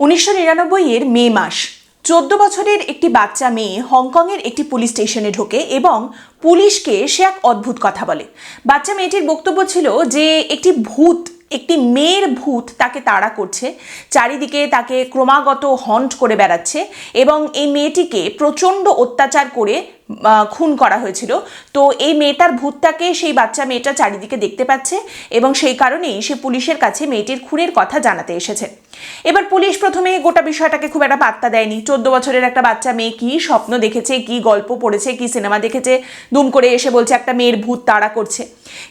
উনিশশো নিরানব্বই এর মে মাস। চোদ্দ বছরের একটি বাচ্চা মেয়ে হংকংয়ের একটি পুলিশ স্টেশনে ঢোকে এবং পুলিশকে সে এক অদ্ভুত কথা বলে। বাচ্চা মেয়েটির বক্তব্য ছিল যে, একটি ভূত, একটি মেয়ের ভূত তাকে তাড়া করছে, চারিদিকে তাকে ক্রমাগত হন্ট করে বেড়াচ্ছে এবং এই মেয়েটিকে প্রচণ্ড অত্যাচার করে খুন করা হয়েছিল। তো এই মেয়েটার ভূতটাকে সেই বাচ্চা মেয়েটা চারিদিকে দেখতে পাচ্ছে এবং সেই কারণেই সে পুলিশের কাছে মেয়েটির খুনের কথা জানাতে এসেছে। এবার পুলিশ প্রথমে গোটা বিষয়টাকে খুব একটা পাত্তা দেয়নি। চোদ্দ বছরের একটা বাচ্চা মেয়ে কি স্বপ্ন দেখেছে, কি গল্প পড়েছে, কি সিনেমা দেখেছে, দুম করে এসে বলছে একটা মেয়ের ভূত তাড়া করছে।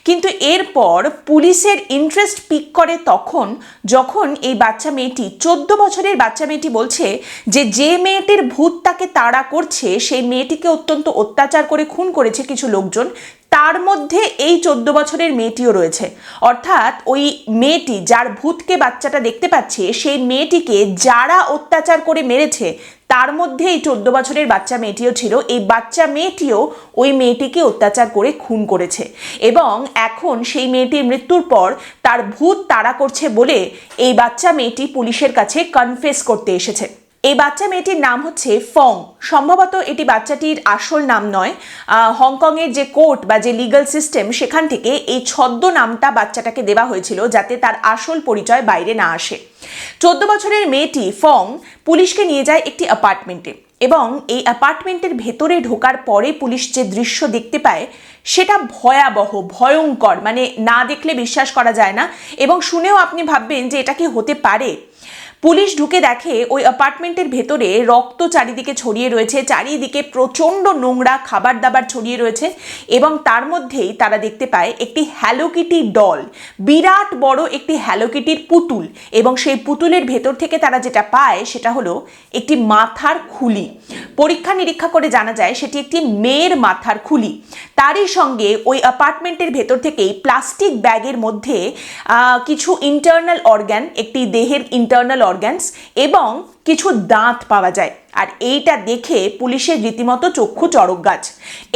কিন্তু এরপর পুলিশের ইন্টারেস্ট পিক করে তখন, যখন এই বাচ্চা মেয়েটি, চোদ্দ বছরের বাচ্চা মেয়েটি বলছে যে যে মেয়েটির ভূত তাকে তাড়া করছে, সেই মেয়েটিকে অত্যন্ত অত্যাচার করে খুন করেছে কিছু লোকজন। তার মধ্যে এই চোদ্দ বছরের মেয়েটিও রয়েছে। অর্থাৎ ওই মেয়েটি যার ভূতকে বাচ্চাটা দেখতে পাচ্ছে, সেই মেয়েটিকে যারা অত্যাচার করে মেরেছে, তার মধ্যে এই চোদ্দ বছরের বাচ্চা মেয়েটিও ছিল। এই বাচ্চা মেয়েটিও ওই মেয়েটিকে অত্যাচার করে খুন করেছে এবং এখন সেই মেয়েটির মৃত্যুর পর তার ভূত তাড়া করছে বলে এই বাচ্চা মেয়েটি পুলিশের কাছে কনফেস করতে এসেছে। এই বাচ্চা মেয়েটির নাম হচ্ছে ফং। সম্ভবত এটি বাচ্চাটির আসল নাম নয়। হংকংয়ের যে কোর্ট বা যে লিগাল সিস্টেম, সেখান থেকে এই ছদ্ম নামটা বাচ্চাটাকে দেওয়া হয়েছিল যাতে তার আসল পরিচয় বাইরে না আসে। চোদ্দ বছরের মেয়েটি ফং পুলিশকে নিয়ে যায় একটি অ্যাপার্টমেন্টে এবং এই অ্যাপার্টমেন্টের ভেতরে ঢোকার পরে পুলিশ যে দৃশ্য দেখতে পায়, সেটা ভয়াবহ, ভয়ঙ্কর মানে না দেখলে বিশ্বাস করা যায় না। এবং শুনেও আপনি ভাববেন যে এটা কি হতে পারে। পুলিশ ঢুকে দেখে ওই অ্যাপার্টমেন্টের ভেতরে রক্ত চারিদিকে ছড়িয়ে রয়েছে। চারিদিকে প্রচণ্ড নোংরা খাবার দাবার ছড়িয়ে রয়েছে এবং তার মধ্যেই তারা দেখতে পায় একটি হ্যালোকিটি ডল বিরাট বড় একটি হ্যালোকিটির পুতুল এবং সেই পুতুলের ভেতর থেকে তারা যেটা পায় সেটা হলো একটি মাথার খুলি। পরীক্ষা নিরীক্ষা করে জানা যায় সেটি একটি মেয়ের মাথার খুলি। তারই সঙ্গে ওই অ্যাপার্টমেন্টের ভেতর থেকেই প্লাস্টিক ব্যাগের মধ্যে কিছু ইন্টারনাল অর্গ্যান একটি দেহের ইন্টারনাল অর্গ্যানস এবং কিছু দাঁত পাওয়া যায়। আর এইটা দেখে পুলিশের রীতিমতো চক্ষু চড়ক গাছ।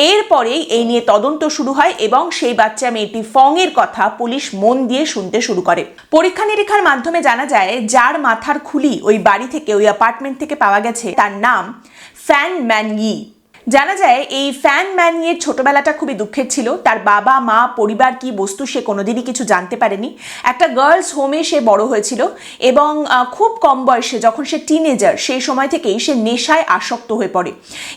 এরপরেই এই নিয়ে তদন্ত শুরু হয় এবং সেই বাচ্চা মেয়েটি ফংয়ের কথা পুলিশ মন দিয়ে শুনতে শুরু করে। পরীক্ষা নিরীক্ষার মাধ্যমে জানা যায়, যার মাথার খুলি ওই বাড়ি থেকে, ওই অ্যাপার্টমেন্ট থেকে পাওয়া গেছে, তার নাম ফ্যান ম্যান ই জানা যায়, এই ফ্যান ম্যানিয়ের ছোটবেলাটা খুবই দুঃখের ছিল। তার বাবা, মা, পরিবার কি বস্তু সে কোনোদিনই কিছু জানতে পারেনি। একটা গার্লস হোমে সে বড় হয়েছিল এবং খুব কম বয়সে যখন সে টিনেজার সেই সময় থেকেই সে নেশায় আসক্ত হয়ে পড়ে।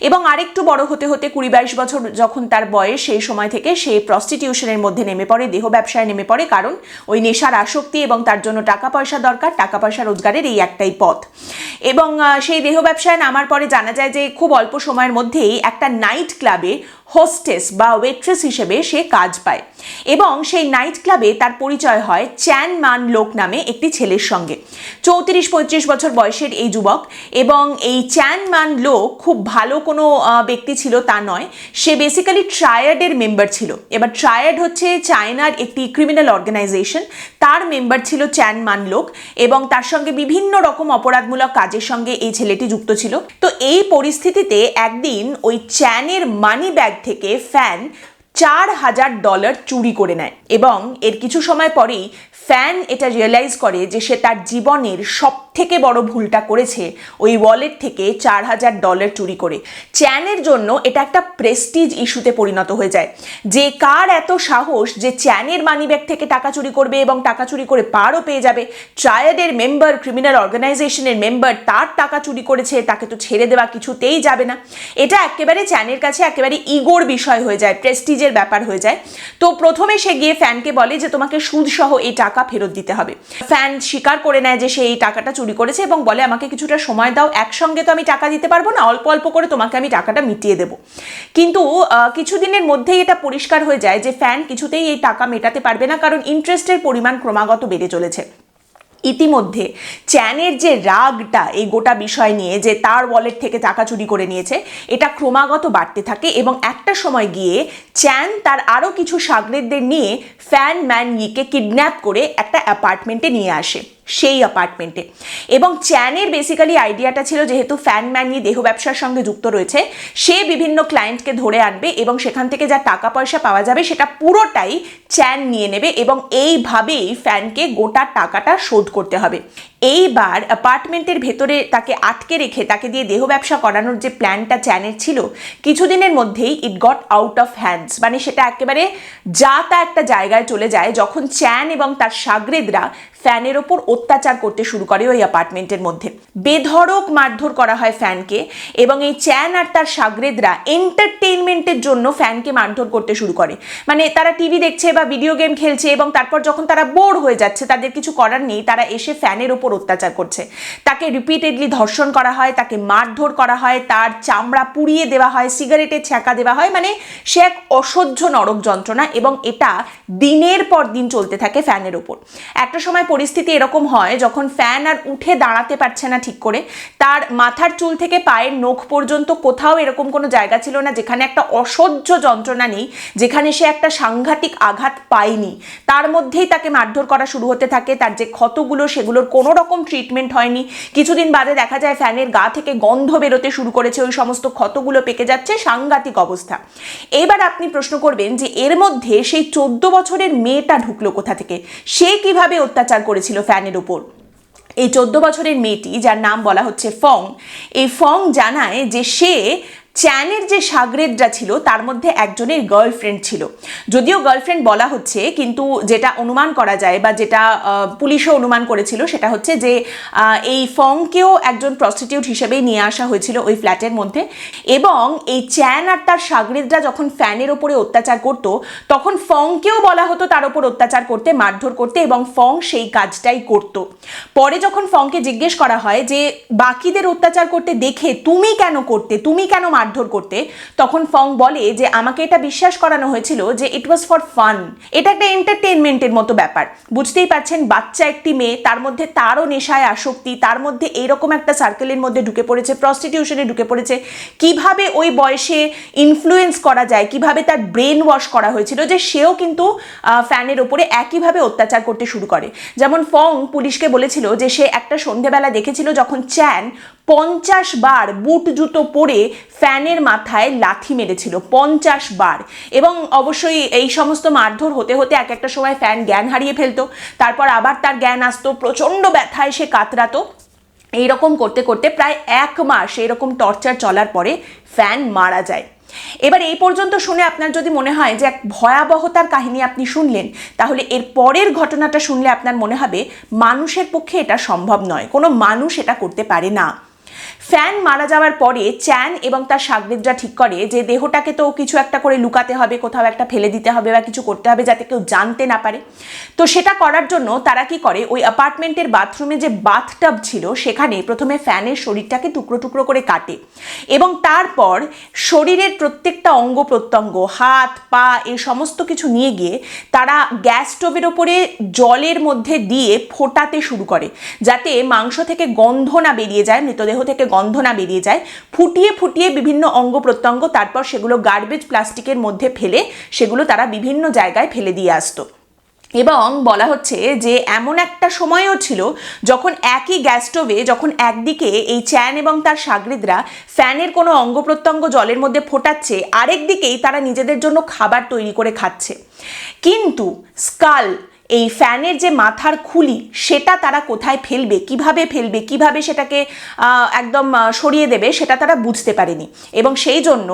এবং আরেকটু বড় হতে হতে কুড়ি বাইশ বছর যখন তার বয়স, সেই সময় থেকে সে প্রস্টিটিউশনের মধ্যে নেমে পড়ে, দেহ ব্যবসায় নেমে পড়ে, কারণ ওই নেশার আসক্তি এবং তার জন্য টাকা পয়সা দরকার টাকা পয়সা রোজগারের এই একটাই পথ। এবং সেই দেহ ব্যবসায় নামার পরে জানা যায় যে, খুব অল্প সময়ের মধ্যেই একটা নাইট ক্লাবে হোস্টেস বা ওয়েট্রেস হিসেবে সে কাজ পায় এবং সেই নাইট ক্লাবে তার পরিচয় হয় চ্যান মান লোক নামে একটি ছেলের সঙ্গে। চৌত্রিশ, পঁয়ত্রিশ বছর বয়সের এই যুবক এবং এই চ্যান মান লোক খুব ভালো কোনো ব্যক্তি ছিল তা নয়। সে বেসিক্যালি ট্রায়ার্ডের মেম্বার ছিল। এবার ট্রায়ার্ড হচ্ছে চায়নার একটি ক্রিমিনাল অর্গানাইজেশন তার মেম্বার ছিল চ্যান মান লোক এবং তার সঙ্গে বিভিন্ন রকম অপরাধমূলক কাজের সঙ্গে এই ছেলেটি যুক্ত ছিল। তো এই পরিস্থিতিতে একদিন ওই চ্যানের মানি ব্যাগ থেকে ফ্যান চার হাজার ডলার চুরি করে নেয় এবং এর কিছু সময় পরেই ফ্যান এটা রিয়েলাইজ করে যে সে তার জীবনের সব থেকে বড় ভুলটা করেছে ওই ওয়ালেট থেকে চার হাজার ডলার চুরি করে। চ্যানের জন্য এটা একটা প্রেস্টিজ ইস্যুতে পরিণত হয়ে যায়। যে কার এত সাহস যে চ্যানের মানিব্যাগ থেকে টাকা চুরি করবে এবং টাকা চুরি করে পারও পেয়ে যাবে। ট্রায়াডের মেম্বার ক্রিমিনাল অর্গানাইজেশনের মেম্বার তার টাকা চুরি করেছে, তাকে তো ছেড়ে দেওয়া কিছুতেই যাবে না। এটা একেবারে চ্যানের কাছে একেবারে ইগোর বিষয় হয়ে যায়। প্রেস্টিজের ব্যাপার হয়ে যায়। তো প্রথমে সে গিয়ে ফ্যানকে বলে যে, তোমাকে সুদসহ এই টাকা ফেরত দিতে হবে। ফ্যান স্বীকার করে নেয় যে, সে এই টাকাটা চুরি করেছে এবং বলে, আমাকে কিছুটা সময় দাও, একসঙ্গে তো আমি টাকা দিতে পারব না, অল্প অল্প করে তোমাকে আমি টাকাটা মিটিয়ে দেবো। কিন্তু কিছুদিনের মধ্যেই এটা পরিষ্কার হয়ে যায় যে ফ্যান কিছুতেই এই টাকা মেটাতে পারবে না, কারণ ইন্টারেস্টের পরিমাণ ক্রমাগত বেড়ে চলেছে। ইতিমধ্যে চ্যানের যে রাগটা এই গোটা বিষয় নিয়ে যে তার ওয়ালেট থেকে টাকা চুরি করে নিয়েছে, এটা ক্রমাগত বাড়তে থাকে এবং একটা সময় গিয়ে চ্যান তার আরও কিছু সাগরেদদের নিয়ে ফ্যান ম্যান ইকে কিডন্যাপ করে একটা অ্যাপার্টমেন্টে নিয়ে আসে। সেই অ্যাপার্টমেন্টে এবং চ্যানের বেসিক্যালি আইডিয়াটা ছিল যেহেতু ফ্যান ম্যানি দেহ ব্যবসার সঙ্গে যুক্ত রয়েছে, সে বিভিন্ন ক্লায়েন্টকে ধরে আনবে এবং সেখান থেকে যা টাকা পয়সা পাওয়া যাবে সেটা পুরোটাই চ্যান নিয়ে নেবে এবং এইভাবেই ফ্যানকে গোটা টাকাটা শোধ করতে হবে। এইবার অ্যাপার্টমেন্টের ভেতরে তাকে আটকে রেখে তাকে দিয়ে দেহ ব্যবসা করানোর যে প্ল্যানটা চ্যানের ছিল, কিছুদিনের মধ্যেই it got out of hands মানে সেটা একেবারে যা তা একটা জায়গায় চলে যায় যখন চ্যান এবং তার সাগরেদরা ফ্যানের ওপর অত্যাচার করতে শুরু করে ওই অ্যাপার্টমেন্টের মধ্যে। বেধড়ক মারধর করা হয় ফ্যানকে এবং এই চ্যান আর তার সাগরেদরা এন্টারটেইনমেন্টের জন্য ফ্যানকে মারধর করতে শুরু করে। মানে তারা টিভি দেখছে বা ভিডিও গেম খেলছে এবং তারপর যখন তারা বোর হয়ে যাচ্ছে, তাদের কিছু করার নেই, তারা এসে ফ্যানের ওপর অত্যাচার করছে। তাকে রিপিটেডলি ধর্ষণ করা হয়, তাকে মারধর করা হয়, তার চামড়া পুড়িয়ে দেওয়া হয় সিগারেটের ছ্যাঁকা দেওয়া হয় মানে সে এক অসহ্য নরক যন্ত্রণা এবং এটা দিনের পর দিন চলতে থাকে ফ্যানের ওপর একটা সময় পরিস্থিতি এরকম হয়, যখন ফ্যান আর উঠে দাঁড়াতে পারছে না ঠিক করে, তার মাথার চুল থেকে পায়ের নখ পর্যন্ত কোথাও এরকম কোনো জায়গা ছিল না, যেখানে একটা অসহ্য যন্ত্রণা নেই, যেখানে সে একটা সাংঘাতিক আঘাত পায়নি। তার মধ্যেই তাকে মারধর করা শুরু হতে থাকে, তার যে ক্ষতগুলো সেগুলোর কোনো রকম ট্রিটমেন্ট হয়নি। কিছুদিন বাদে দেখা যায় ফ্যানের গা থেকে গন্ধ বেরোতে শুরু করেছে, ওই সমস্ত ক্ষতগুলো পেকে যাচ্ছে সাংঘাতিক অবস্থা। এবার আপনি প্রশ্ন করবেন যে এর মধ্যে সেই চোদ্দ বছরের মেয়েটা ঢুকলো কোথা থেকে? সে কীভাবে অত্যাচার করেছিল ফ্যানের উপর এই চোদ্দ বছরের মেয়েটি, যার নাম বলা হচ্ছে ফং, এই ফং জানায় যে সে চ্যানের যে সাগরেদরা ছিল, তার মধ্যে একজনের গার্লফ্রেন্ড ছিল। যদিও গার্লফ্রেন্ড বলা হচ্ছে, কিন্তু যেটা অনুমান করা যায় বা যেটা পুলিশও অনুমান করেছিল, সেটা হচ্ছে যে এই ফংকেও একজন প্রস্টিটিউট হিসেবেই নিয়ে আসা হয়েছিল ওই ফ্ল্যাটের মধ্যে। এবং এই চ্যান আর তার সাগরেদরা যখন ফ্যানের ওপরে অত্যাচার করত, তখন ফংকেও বলা হতো তার ওপর অত্যাচার করতে, মারধর করতে, এবং ফং সেই কাজটাই করত। পরে যখন ফংকে জিজ্ঞেস করা হয় যে, বাকিদের অত্যাচার করতে দেখে তুমি কেন করতে, তুমি কেন মারধর করতে, তখন ফং বলে যে, আমাকে এটা বিশ্বাস করানো হয়েছিল যে ইট ওয়াজ ফর ফান এটা একটা এন্টারটেনমেন্টের মতো ব্যাপার। বুঝতেই পারছেন, বাচ্চা একটি মেয়ে, তার মধ্যে তারও নেশায় আসক্তি, তার মধ্যে এইরকম একটা সার্কেলের মধ্যে ঢুকে পড়েছে প্রস্টিটিউশনে ঢুকে পড়েছে। কীভাবে ওই বয়সে ইনফ্লুয়েন্স করা যায়, কীভাবে তার ব্রেন ওয়াশ করা হয়েছিল যে, সেও কিন্তু ফ্যানের ওপরে একইভাবে অত্যাচার করতে শুরু করে। যেমন ফং পুলিশকে বলেছিল যে, সে একটা সন্ধেবেলা দেখেছিল যখন চ্যান পঞ্চাশ বার বুট জুতো পরে ফ্যানের মাথায় লাথি মেরেছিল, পঞ্চাশ বার। এবং অবশ্যই এই সমস্ত মারধর হতে হতে এক একটা সময় ফ্যান জ্ঞান হারিয়ে ফেলতো, তারপর আবার তার জ্ঞান আসতো, প্রচণ্ড ব্যথায় সে কাতরাতো। এইরকম করতে করতে প্রায় এক মাস এরকম টর্চার চলার পরে ফ্যান মারা যায়। এবার এই পর্যন্ত শুনে আপনার যদি মনে হয় যে এক ভয়াবহতার কাহিনী আপনি শুনলেন, তাহলে এর পরের ঘটনাটা শুনলে আপনার মনে হবে, মানুষের পক্ষে এটা সম্ভব নয়। কোনো মানুষ এটা করতে পারে না। ফ্যান মারা যাওয়ার পরে চ্যান এবং তার সাগরেদরা ঠিক করে যে দেহটাকে তো কিছু একটা করে লুকাতে হবে, কোথাও একটা ফেলে দিতে হবে বা কিছু করতে হবে যাতে কেউ জানতে না পারে। তো সেটা করার জন্য তারা কি করে? ওই অ্যাপার্টমেন্টের বাথরুমে যে বাথটাব ছিল, সেখানে প্রথমে ফ্যানের শরীরটাকে টুকরো টুকরো করে কাটে এবং তারপর শরীরের প্রত্যেকটা অঙ্গ প্রত্যঙ্গ, হাত, পা এই সমস্ত কিছু নিয়ে গিয়ে তারা গ্যাস স্টোভের ওপরে জলের মধ্যে দিয়ে ফোটাতে শুরু করে, যাতে মাংস থেকে গন্ধ না বেরিয়ে যায়, মৃতদেহ থেকে গন্ধ না বেরিয়ে যায়, ফুটিয়ে ফুটিয়ে বিভিন্ন অঙ্গ প্রত্যঙ্গ, তারপর সেগুলো গার্বেজ প্লাস্টিকের মধ্যে ফেলে সেগুলো তারা বিভিন্ন জায়গায় ফেলে দিয়ে আসতো। এবং বলা হচ্ছে যে এমন একটা সময়ও ছিল যখন একই গ্যাস স্টোভে যখন একদিকে এই চ্যান এবং তার সাগরিদরা ফ্যানের কোনো অঙ্গ প্রত্যঙ্গ জলের মধ্যে ফোটাচ্ছে আরেক দিকেই তারা নিজেদের জন্য খাবার তৈরি করে খাচ্ছে। কিন্তু স্কাল এই ফ্যানের যে মাথার খুলি, সেটা তারা কোথায় ফেলবে, কীভাবে ফেলবে, কীভাবে সেটাকে একদম সরিয়ে দেবে, সেটা তারা বুঝতে পারেনি। এবং সেই জন্য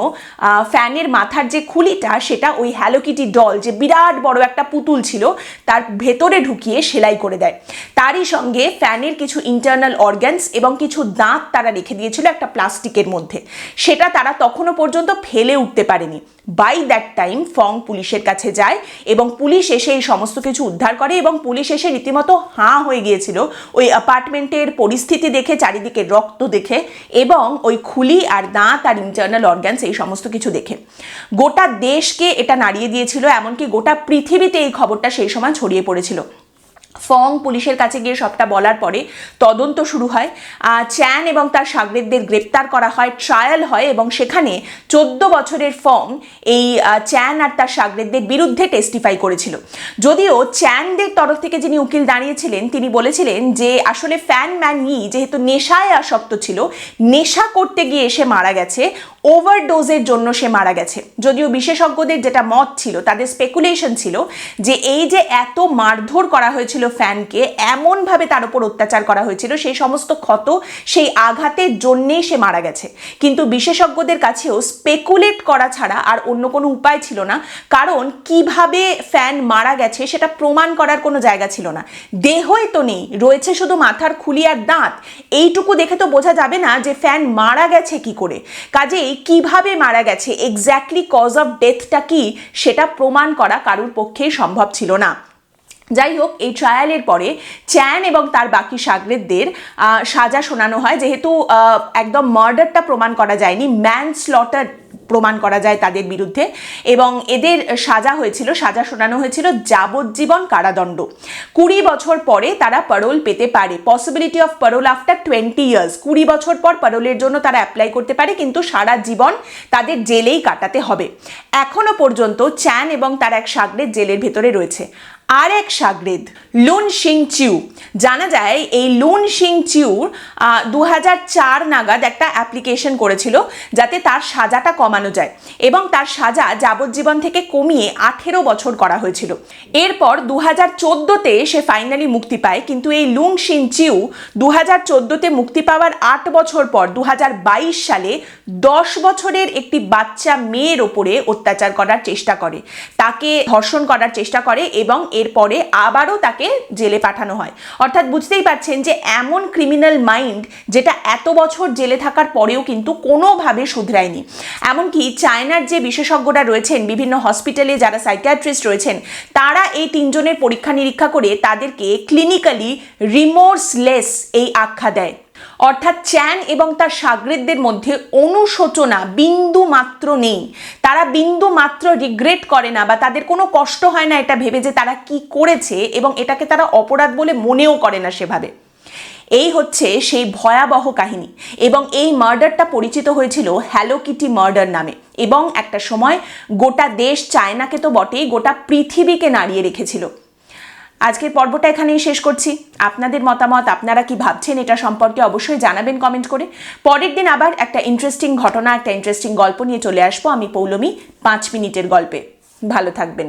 ফ্যানের মাথার যে খুলিটা, সেটা ওই হ্যালোকিটি ডল যে বিরাট বড় একটা পুতুল ছিল, তার ভেতরে ঢুকিয়ে সেলাই করে দেয়। তারই সঙ্গে ফ্যানের কিছু ইন্টারনাল অর্গ্যানস এবং কিছু দাঁত তারা রেখে দিয়েছিল একটা প্লাস্টিকের মধ্যে। সেটা তারা তখনও পর্যন্ত ফেলে উঠতে পারেনি। বাই দ্যাট টাইম ফং পুলিশের কাছে যায় এবং পুলিশ এসে এই সমস্ত কিছু উদ্ধার করে এবং পুলিশ এসে রীতিমতো হাঁ হয়ে গিয়েছিল। ওই অ্যাপার্টমেন্টের পরিস্থিতি দেখে, চারিদিকে রক্ত দেখে এবং ওই খুলি আর দাঁত আর ইন্টারনাল অর্গ্যানস এই সমস্ত কিছু দেখে। গোটা দেশকে এটা নাড়িয়ে দিয়েছিল, এমনকি গোটা পৃথিবীতে এই খবরটা সেই সময় ছড়িয়ে পড়েছিল। ফং পুলিশের কাছে গিয়ে সবটা বলার পরে তদন্ত শুরু হয়। চ্যান এবং তার সাগরেদদের গ্রেপ্তার করা হয়, ট্রায়াল হয় এবং সেখানে চোদ্দ বছরের ফং এই চ্যান আর তার সাগরেদদের বিরুদ্ধে টেস্টিফাই করেছিল। যদিও চ্যানদের তরফ থেকে যিনি উকিল দাঁড়িয়েছিলেন, তিনি বলেছিলেন যে আসলে ফ্যান ম্যান ই যেহেতু নেশায় আসক্ত ছিল, নেশা করতে গিয়ে এসে মারা গেছে, ওভারডোজের জন্য সে মারা গেছে। যদিও বিশেষজ্ঞদের যেটা মত ছিল, তাদের স্পেকুলেশন ছিল যে এই যে এত মারধর করা হয়েছিল হয়েছিল ফ্যানকে, এমনভাবে তার উপর অত্যাচার করা হয়েছিল, সেই সমস্ত ক্ষত, সেই আঘাতের জন্যেই সে মারা গেছে। কিন্তু বিশেষজ্ঞদের কাছেও স্পেকুলেট করা ছাড়া আর অন্য কোনো উপায় ছিল না, কারণ কীভাবে ফ্যান মারা গেছে সেটা প্রমাণ করার কোনো জায়গা ছিল না। দেহই তো নেই, রয়েছে শুধু মাথার খুলি আর দাঁত। এইটুকু দেখে তো বোঝা যাবে না যে ফ্যান মারা গেছে কি করে। কাজেই কীভাবে মারা গেছে এক্স্যাক্টলি কজ অফ ডেথটা কি, সেটা প্রমাণ করা কারুর পক্ষেই সম্ভব ছিল না। যাই হোক এই ট্রায়ালের পরে চ্যান এবং তার বাকি সাগরেদদের সাজা শোনানো হয়। যেহেতু একদম মার্ডারটা প্রমাণ করা যায়নি ম্যান স্লটার প্রমাণ করা যায় তাদের বিরুদ্ধে। এবং এদের সাজা হয়েছিল, সাজা শোনানো হয়েছিল যাবজ্জীবন কারাদণ্ড। কুড়ি বছর পরে তারা পারোল পেতে পারে। Possibility of parole after twenty years কুড়ি বছর পর পারোলের জন্য তারা অ্যাপ্লাই করতে পারে, কিন্তু সারা জীবন তাদের জেলেই কাটাতে হবে। এখনও পর্যন্ত চ্যান এবং তার এক সাগরেদ জেলের ভেতরে রয়েছে। আর এক সাগরেদ, লুন সিং চিউ জানা যায় এই লুন সিং চিউর দু নাগাদ একটা অ্যাপ্লিকেশন করেছিল যাতে তার সাজাটা কমানো যায় এবং তার সাজা যাবজ্জীবন থেকে কমিয়ে আঠেরো বছর করা হয়েছিল। এরপর দু হাজার চোদ্দোতে সে ফাইনালি মুক্তি পায়, কিন্তু এই লুং সিং চিউ দু হাজার চোদ্দোতে মুক্তি পাওয়ার আট বছর পর দু হাজার বাইশ সালে দশ বছরের একটি বাচ্চা মেয়ের ওপরে অত্যাচার করার চেষ্টা করে। তাকে ধর্ষণ করার চেষ্টা করে এবং এরপরে আবারও তাকে জেলে পাঠানো হয়। অর্থাৎ বুঝতেই পারছেন যে এমন ক্রিমিনাল মাইন্ড যেটা এত বছর জেলে থাকার পরেও কিন্তু কোনোভাবে শুধরায়নি। এমনকি চায়নার যে বিশেষজ্ঞরা রয়েছেন, বিভিন্ন হসপিটালে যারা সাইকিয়াট্রিস্ট রয়েছেন, তারা এই তিনজনের পরীক্ষা নিরীক্ষা করে তাদেরকে ক্লিনিক্যালি রিমোর্সলেস এই আখ্যা দেয়। অর্থাৎ চ্যান এবং তার সাগরেদদের মধ্যে অনুশোচনা, বিন্দু মাত্র নেই। তারা বিন্দু মাত্র রিগ্রেট করে না বা তাদের কোনো কষ্ট হয় না এটা ভেবে যে তারা কি করেছে এবং এটাকে তারা অপরাধ বলে মনেও করে না সেভাবে। এই হচ্ছে সেই ভয়াবহ কাহিনী এবং এই মার্ডারটা পরিচিত হয়েছিল হ্যালো কিটি মার্ডার নামে এবং একটা সময় গোটা দেশ চায়নাকে তো বটেই গোটা পৃথিবীকে নাড়িয়ে রেখেছিল। আজকের পর্বটা এখানেই শেষ করছি। আপনাদের মতামত আপনারা কি ভাবছেন এটা সম্পর্কে অবশ্যই জানাবেন কমেন্ট করে। পরের দিন আবার একটা ইন্টারেস্টিং ঘটনা, একটা ইন্টারেস্টিং গল্প নিয়ে চলে আসব। আমি পৌলমী, পাঁচ মিনিটের গল্পে। ভালো থাকবেন।